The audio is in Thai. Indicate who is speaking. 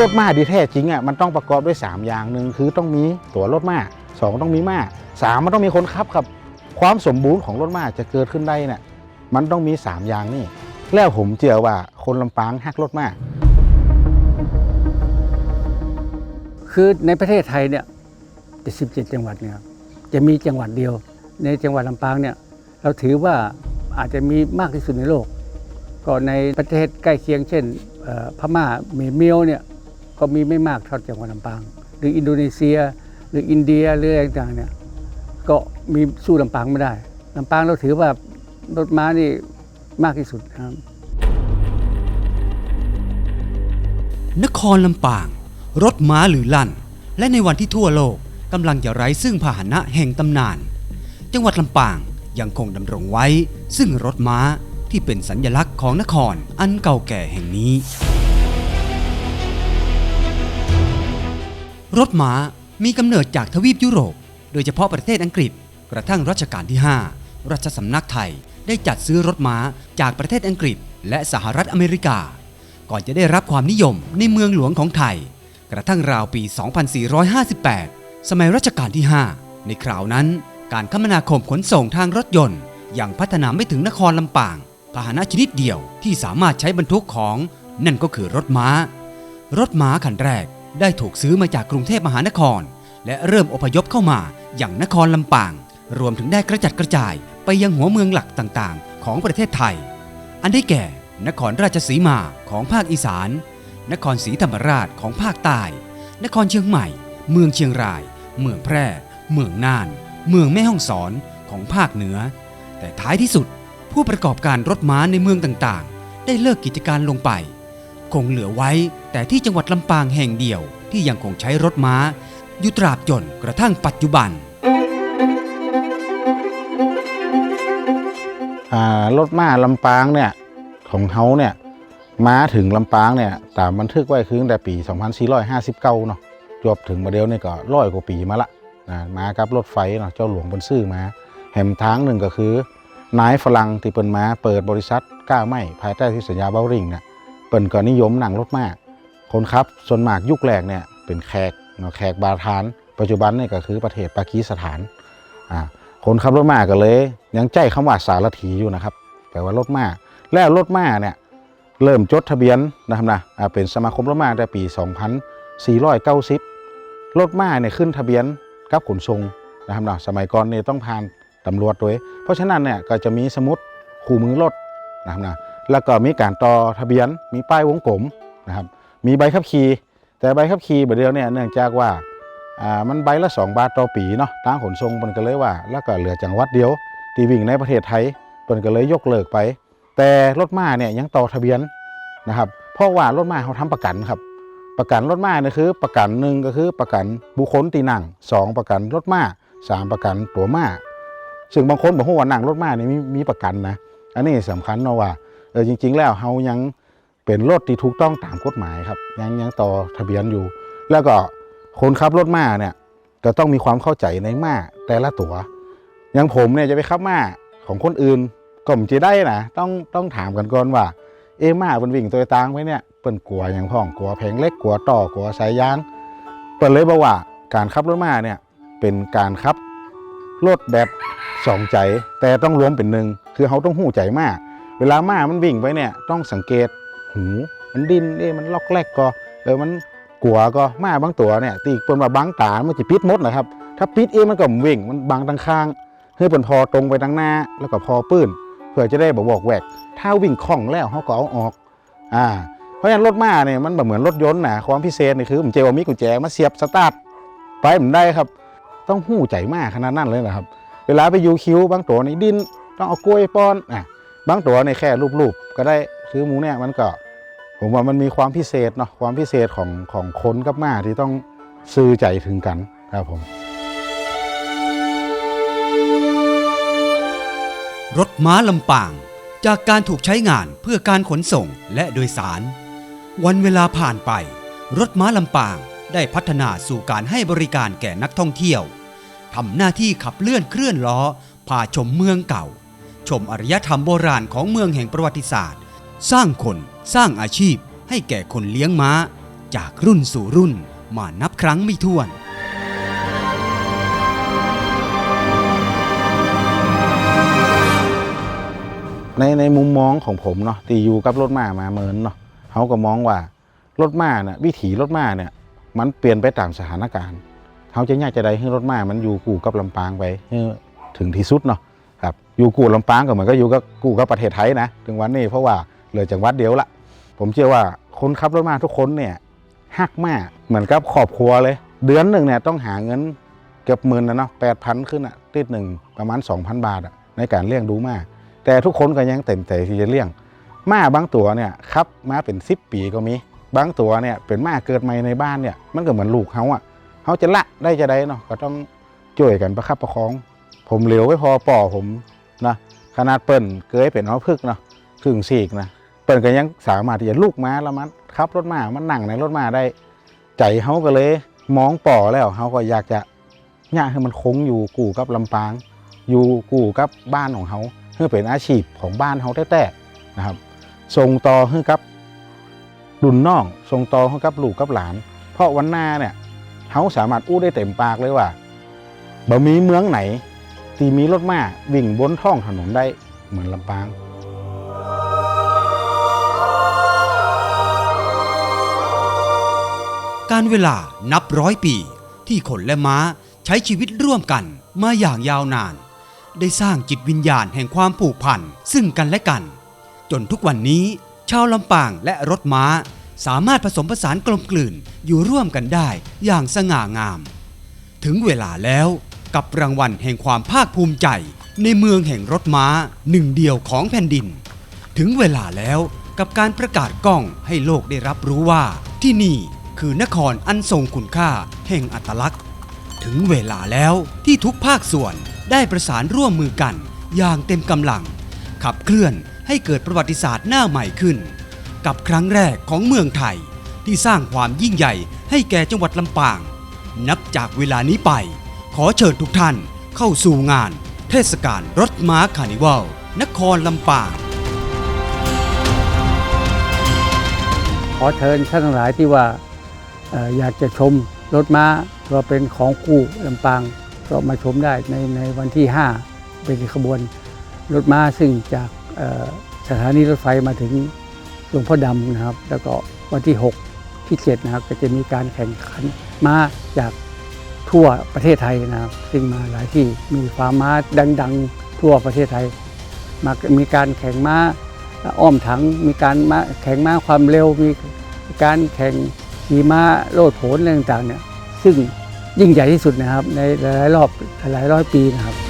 Speaker 1: รถม้าดีแท้จริงอะมันต้องประกอบด้วย 3 อย่างหนึ่งคือต้องมีตัวรถม้าสองต้องมีม้าสามมันต้องมีคนขับครับ ความสมบูรณ์ของรถม้าจะเกิดขึ้นได้เนี่ยมันต้องมี 3 อย่างนี่ แล้วผมเชื่อว่าคนลำปางฮักรถม้า
Speaker 2: คือในประเทศไทยเนี่ย77จังหวัดเนี่ยจะมีจังหวัดเดียว ในจังหวัดลำปางเนี่ยเราถือว่าอาจจะมีมากที่สุดในโลก ก็ในประเทศใกล้เคียงเช่นพม่าเมียเมียวเนี่ย ก็มีไม่มากเท่าจังหวัดลำปาง หรืออินโดนีเซีย หรืออินเดียหรืออะไรต่างๆเนี่ยก็มีสู้ลำปางไม่ได้ลำปางเราถือว่ารถม้านี่มากที่สุดครับ
Speaker 3: นครลำปาง รถม้าหรือลั่น และในวันที่ทั่วโลกกำลังจะไร้ซึ่งพาหนะแห่งตำนาน จังหวัดลำปางยังคงดำรงไว้ ซึ่งรถม้าที่เป็นสัญญลักษณ์ของนครอันเก่าแก่แห่งนี้ รถม้ามีกำเนิดจากทวีปยุโรป โดยเฉพาะประเทศอังกฤษ กระทั่งรัชกาลที่ 5 รัชสำนักไทยได้จัดซื้อรถม้าจากประเทศอังกฤษ และสหรัฐอเมริกา ก่อนจะได้รับความนิยมในเมืองหลวงของไทย กระทั่งราวปี 2458 สมัยรัชกาลที่ 5 ในคราวนั้น การคมนาคมขนส่งทางรถยนต์ ยังพัฒนาไม่ถึงนครลำปาง พาหนะชนิดเดียวที่สามารถใช้บรรทุกของนั่นก็คือรถม้า รถม้าคันแรก ได้ถูกซื้อมาจากกรุงเทพมหานคร และเริ่มอพยพเข้ามาอย่างนครลำปาง รวมถึงได้กระจัดกระจายไปยังหัวเมืองหลักต่างๆ ของประเทศไทย อันได้แก่ นครราชสีมาของภาคอีสาน นครศรีธรรมราชของภาคใต้ นครเชียงใหม่ เมืองเชียงราย เมืองแพร่ เมืองน่าน เมืองแม่ฮ่องสอนของภาคเหนือ แต่ท้ายที่สุด ผู้ประกอบการรถม้าในเมืองต่างๆ ได้เลิกกิจการลงไป คงเหลือไว้ แต่ที่จังหวัดลำปางแห่งเดียวที่ยังคงใช้รถม้า อยู่ตราบจนกระทั่งปัจจุบัน
Speaker 1: รถม้าลำปางเนี่ยของเขาเนี่ยมาถึงลำปางเนี่ยตามบันทึกไว้คือตั้งแต่ปี 2459 เนาะจบถึงมาเดียวนี่ก็ร้อยกว่าปีมาละนะมากับรถไฟเนาะเจ้าหลวงเป็นซื้อมาแหมทางหนึ่งก็คือนายฝรั่งที่เปินมาเปิดบริษัทก้าไม่ภายใต้ที่สัญญาเบลริงเนี่ย ปินก็นิยมหนังรถม้าคนขับส่วนมากยุคแรกเนี่ยเป็นแขกเนาะแขกบาทาน ปัจจุบันเนี่ยก็คือประเทศปากีสถานอ่าคนขับรถม้าก็เลย ยังใจคำว่าสารถีอยู่นะครับแปลว่ารถม้าแล้วรถม้าเนี่ยเริ่มจดทะเบียนนะครับนะเป็นสมาคมรถม้าแต่ปี 2490 รถม้าเนี่ยขึ้นทะเบียนกับขนส่งนะครับนะสมัยก่อนเนี่ยต้องผ่านตำรวจด้วย เพราะฉะนั้นเนี่ยก็จะมีสมุดคู่มือรถนะครับนะ แล้วก็มีการต่อทะเบียน มีป้ายวงกลมนะครับ มีใบขับขี่ แต่ใบขับขี่แบบเดียวเนี่ยเนื่องจากว่าอ่ามันใบละ 2 บาทต่อปีเนาะ ทางขนส่งมันก็เลยว่า แล้วก็เหลือจังหวัดเดียวที่วิ่งในประเทศไทยเปิ้นก็เลยยกเลิกไป แต่รถม้าเนี่ยยังต่อทะเบียนนะครับ เพราะว่ารถม้าเขาทำประกันครับ ประกันรถม้าเนี่ยคือ ประกันหนึ่งก็คือประกันบุคคลตีนั่งสองประกันรถม้าสามประกันตัวม้า ซึ่งบางคนบอกว่านั่งรถม้านี่มีมีประกันนะ อันนี้สำคัญเนาะว่า เออจริง ๆ แล้วเขายังเป็นรถที่ถูกต้องตามกฎหมายครับ ยังยังต่อทะเบียนอยู่ แล้วก็คนขับรถม้าเนี่ยก็ต้องมีความเข้าใจในม้าแต่ละตัวอย่างผมเนี่ยจะไปขับม้าของคนอื่นก็มจะได้นะต้องต้องถามกันก่อนว่า เอะม้ามันวิ่งตัวตางไว้เนี่ยเปิ้นกลัวอย่างพ้องกลัวแผงเล็กกลัวต่อกลัวสายยางเปิ้นเลยบอกว่าการขับรถม้าเนี่ยเป็นการขับรถแบบสองใจ แต่ต้องรวมเป็นหนึ่งคือเขาต้องหูใจม้า เวลาม้ามันวิ่งไปเนี่ยต้องสังเกตหูมันดิ้นเอ๊ะมันล็อกแรกก็เออมันกลัวก็มาบางตัวเนี่ยตีเปิ้นมาบังตา มันจะปิดมดนะครับ ถ้าปิดเองมันก็วิ่งมันบังทางข้างเพื่อเปิ้นพอตรงไปทางหน้า แล้วก็พอปื้นเพื่อจะได้บอกบอกแหวก ถ้าวิ่งคล่องแล้วเขาก็เอาออกอ่าเพราะฉะนั้นรถม้าเนี่ยมันแบบเหมือนรถยนต์นะความพิเศษนี่คือผมเจว่ามีกุญแจมาเสียบสตาร์ทไปผมได้ครับ ต้องหู้ใจมากขนาดนั้นเลยนะครับ เวลาไปยูคิวบางตัวนี่ดิ้นต้องเอากล้วยป้อนอะ บางตัวในแค่รูปๆก็ได้คือหมูเนี่ยมันก็ผมว่ามันมีความพิเศษเนาะความพิเศษของของคนกับม้าที่ต้องซื้อใจถึงกันครับผม
Speaker 3: รถม้าลำปาง จากการถูกใช้งานเพื่อการขนส่งและโดยสาร วันเวลาผ่านไป รถม้าลำปางได้พัฒนาสู่การให้บริการแก่นักท่องเที่ยวทำหน้าที่ขับเลื่อนเคลื่อนล้อพาชมเมืองเก่า ชมอารยธรรมโบราณของเมืองแห่งประวัติศาสตร์ สร้างคนสร้างอาชีพให้แก่คนเลี้ยงม้า จากรุ่นสู่รุ่นมานับครั้งไม่ถ้วน
Speaker 1: ในในมุมมองของผมเนาะตีอยู่กับรถม้ามาเมินเนาะเขาก็มองว่ารถม้าเนี่ยวิถีรถม้าเนี่ยมันเปลี่ยนไปตามสถานการณ์เขาจะยากจะได้ให้รถม้ามันอยู่กู่กับลำปางไปถึงที่สุดเนาะ ครับอยู่กู่ลำปางก็เหมือนก็อยู่กับกู่กับประเทศไทยนะถึงวันนี้เพราะว่าเหลือจังหวัดเดียวละผมเชื่อว่าคนขับรถมาทุกคนเนี่ยฮักมากเหมือนกับครอบครัวเลย เดือนหนึ่งเนี่ยต้องหาเงินเกือบหมื่นนะเนาะแปดพันขึ้นอะติดหนึ่งประมาณ 2,000 บาทอะในการเลี้ยงดูม้าแต่ทุกคนก็ยังเต็มใจที่จะเลี้ยงม้าบางตัวเนี่ยครับมาเป็น 10 ปีก็มี บางตัวเนี่ยเป็นม้าเกิดใหม่ในบ้านเนี่ยมันก็เหมือนลูกเขาอะเขาจะละได้จะได้เนาะก็ต้องช่วยกันประคับประคอง ผมเหลียวไม่พอป่อผมนะขนาดเปิ้นเกยเป็นเอาพึกเนาะถึงสีกนะเปิ้นก็ยังสามารถที่จะลูกม้าแล้วมันขับรถม้ามันนั่งในรถม้าได้ ใจเขาก็เลยมองป่อแล้วเขาก็อยากจะย่างให้มันคงอยู่กู่กับลำปาง อยู่กู่กับบ้านของเขาเพื่อเป็นอาชีพของบ้านเขาแท้ๆนะครับส่งต่อให้กับรุ่นน้องส่งต่อให้กับลูกกับหลาน เพราะวันหน้าเนี่ยเขาสามารถอู้ได้เต็มปากเลยว่าบ่มีเมืองไหน ที่มีรถม้าวิ่งบนท้องถนนได้เหมือนลำปาง
Speaker 3: การเวลานับร้อยปี ที่คนและม้าใช้ชีวิตร่วมกันมาอย่างยาวนาน ได้สร้างจิตวิญญาณแห่งความผูกพันซึ่งกันและกัน จนทุกวันนี้ ชาวลำปางและรถม้า สามารถผสมผสานกลมกลืนอยู่ร่วมกันได้อย่างสง่างาม ถึงเวลาแล้ว กับรางวัลแห่งความภาคภูมิใจ ในเมืองแห่งรถม้าหนึ่งเดียวของแผ่นดิน ถึงเวลาแล้วกับการประกาศกล้องให้โลกได้รับรู้ว่าที่นี่คือนครอันทรงคุณค่าแห่งอัตลักษณ์ ถึงเวลาแล้วที่ทุกภาคส่วนได้ประสานร่วมมือกันอย่างเต็มกำลัง ขับเคลื่อนให้เกิดประวัติศาสตร์หน้าใหม่ขึ้น กับครั้งแรกของเมืองไทยที่สร้างความยิ่งใหญ่ให้แก่จังหวัดลำปาง นับจากเวลานี้ไป ขอเชิญทุกท่านเข้าสู่งาน เทศกาลรถม้าคาร์นิวัลนครลำปาง
Speaker 2: ขอเชิญท่านทั้งหลายที่ว่าเอ่ออยากจะชมรถม้าก็เป็นของคู่ลำปางก็มาชมได้ในในวันที่ 5 เป็นขบวนรถม้าซึ่งจากเอ่อสถานีรถไฟมาถึงหลวงพ่อดำนะครับ แล้วก็วันที่ 6 ที่7นะครับก็จะมีการแข่งขันม้าจาก ทั่วประเทศไทยนะครับ ซึ่งมาหลายที่มีฟาร์มม้าดัง ๆ ทั่วประเทศไทย มามีการแข่งม้าอ้อมถัง มีการม้าแข่งม้าความเร็ว มีการแข่งขี่ม้าโลดโผนอะไรต่างๆเนี่ยซึ่งยิ่งใหญ่ที่สุดนะครับในหลายรอบหลายร้อยปีนะครับ